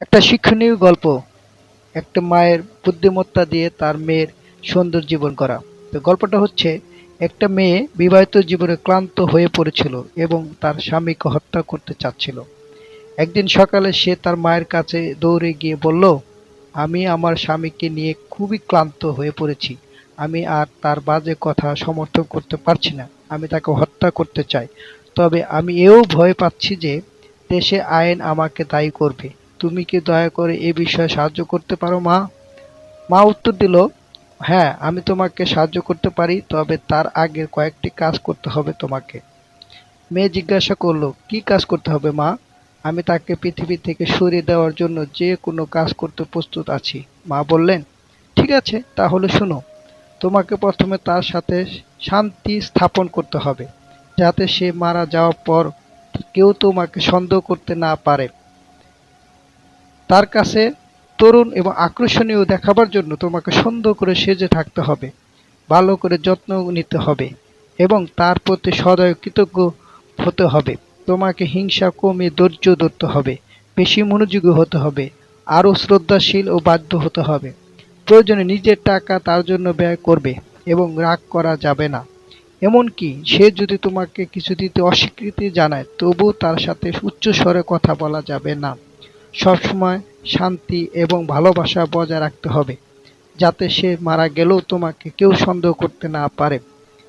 একটা শিক্ষণীয় গল্প, একটা মায়ের বুদ্ধিমত্তা দিয়ে তার মেয়ের সুন্দর জীবন করা। তো গল্পটা হচ্ছে, একটা মেয়ে বিবাহিত জীবনে ক্লান্ত হয়ে পড়েছিল এবং তার স্বামীকে হত্যা করতে চাচ্ছিল। একদিন সকালে সে তার মায়ের কাছে দৌড়ে গিয়ে বলল, আমি আমার স্বামীকে নিয়ে খুবই ক্লান্ত হয়ে পড়েছি। আমি আর তার বাজে কথা সমর্থন করতে পারছি না। আমি তাকে হত্যা করতে চাই। তবে আমি এও ভয় পাচ্ছি যে, দেশে আইন আমাকে দায়ী করবে। তুমি কি দয়া করে এ বিষয়ে সাহায্য করতে পারো, মা? মা উত্তর দিল হ্যাঁ আমি তোমাকে সাহায্য করতে পারি, তবে তার আগে কয়েকটি কাজ করতে হবে তোমাকে। মেয়ে জিজ্ঞাসা করল, কি কাজ করতে হবে, মা? আমি তাকে পৃথিবী থেকে সরিয়ে দেওয়ার জন্য যে কোনো কাজ করতে প্রস্তুত আছি। মা বললেন, ঠিক আছে, তাহলে শোনো, তোমাকে প্রথমে তার সাথে শান্তি স্থাপন করতে হবে, যাতে সে মারা যাওয়ার পর কেউ তোমাকে সন্দেহ করতে না পারে। তার কাছে তরুণ এবং আকর্ষণীয় দেখাবার জন্য তোমাকে সুন্দর করে সেজে থাকতে হবে, ভালো করে যত্ন নিতে হবে এবং তার প্রতি সদয় কৃতজ্ঞ হতে হবে। তোমাকে হিংসা, কমে ধৈর্য ধরতে হবে, বেশি মনোযোগী হতে হবে, আরও শ্রদ্ধাশীল ও বাধ্য হতে হবে। প্রয়োজনে নিজের টাকা তার জন্য ব্যয় করবে এবং রাগ করা যাবে না। এমনকি সে যদি তোমাকে কিছু দিতে অস্বীকৃতি জানায়, তবুও তার সাথে উচ্চস্বরে কথা বলা যাবে না। সবসময় শান্তি এবং ভালোবাসা বজায় রাখতে হবে, যাতে সে মারা গেলেও তোমাকে কেউ সন্দেহ করতে না পারে।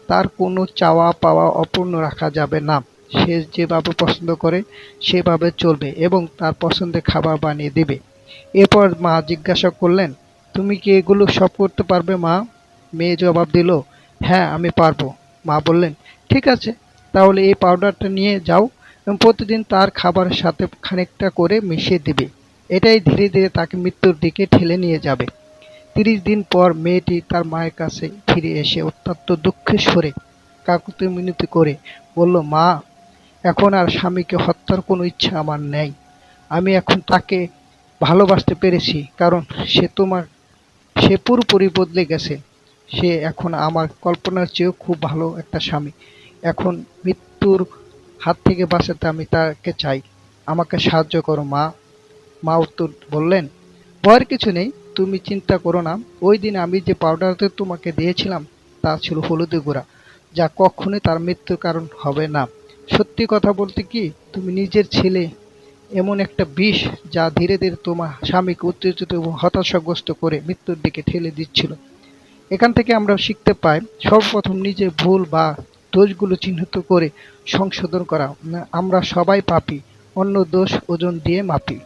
তার কোনো চাওয়া পাওয়া অপূর্ণ রাখা যাবে না। সে যেভাবে পছন্দ করে, সেভাবে চলবে এবং তার পছন্দের খাবার বানিয়ে দেবে। এরপর মা জিজ্ঞাসা করলেন, তুমি কি এগুলো সব করতে পারবে মা? মেয়ে জবাব দিল হ্যাঁ আমি পারব। মা বললেন, ঠিক আছে, তাহলে এই পাউডারটা নিয়ে যাও। এবং প্রতিদিন তার খাবারের সাথে খানিকটা করে মিশিয়ে দিবে। এটাই ধীরে ধীরে তাকে মৃত্যুর দিকে ঠেলে নিয়ে যাবে। তিরিশ দিন পর মেয়েটি তার মায়ের কাছে ফিরে এসে অত্যন্ত দুঃখে স্বরে কাকুতি মিনতি করে বলল, মা, এখন আর স্বামীকে হত্যার কোনো ইচ্ছা আমার নেই। আমি এখন তাকে ভালোবাসতে পেরেছি, কারণ সে তোমার, সে পুরোপুরি বদলে গেছে। সে এখন আমার কল্পনার চেয়েও খুব ভালো একটা স্বামী। এখন মৃত্যুর হাত থেকে বাঁচাতে আমি তাকে চাই। আমাকে সাহায্য করো, মা। মা উত্তর বললেন, ভয়ের কিছু নেই, তুমি চিন্তা করো না। ওই দিন আমি যে পাউডারটা তোমাকে দিয়েছিলাম, তা ছিল হলুদে গুঁড়া, যা কখনোই তার মৃত্যুর কারণ হবে না। সত্যি কথা বলতে কি, তুমি নিজের ছেলে, এমন একটা বিষ যা ধীরে ধীরে তোমার স্বামীকে উত্তেজিত এবং হতাশাগ্রস্ত করে মৃত্যুর দিকে ঠেলে দিচ্ছিল। এখান থেকে আমরা শিখতে পাই, সর্বপ্রথম নিজের ভুল বা দোষগুলো চিহ্নিত করে সংশোধন করা। আমরা সবাই পাপি অন্য দোষ ওজন দিয়ে মাপি।